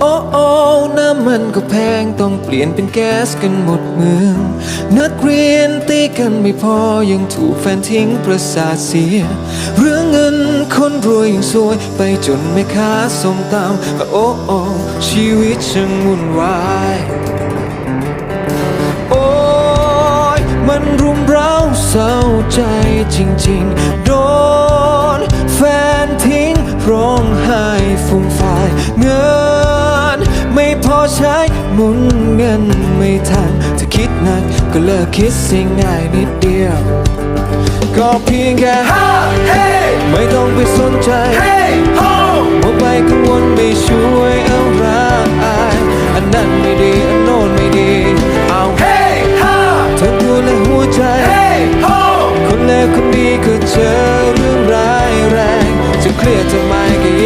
โอ้โอ้น้ำมันก็แพงต้องเปลี่ยนเป็นแก๊สกันหมดเมือง นักเรียนตีกันไม่พอยังถูกแฟนทิ้งประสาทเสีย เรื่องเงินคนรวยยังซวยไปจนไม่ค้าส่งตามโอ้โอ้ชีวิตช่างวุ่นวายโอ้ยมันรุมเร้าเศร้าใจจริง ๆ โดนแฟนทิ้งร้องไห้ฟูม ใช้หมุนเงินไม่ทันถ้าคิดหนักก็เลิกคิดสิ่งง่ายนิดเดียว ก็เพียงแค่ห้าเฮ้ไม่ต้องไปสนใจเฮ้โฮมัวไปกังวลไม่ช่วยอะไรอันนั้นไม่ดี อันโน้นไม่ดี เอาเฮ้ฮ่าเธอตัวและหัวใจเฮ้โฮคนเลวคนดีก็เจอเรื่องร้ายแรงจะเครียดทำไมก็ยิ้มก็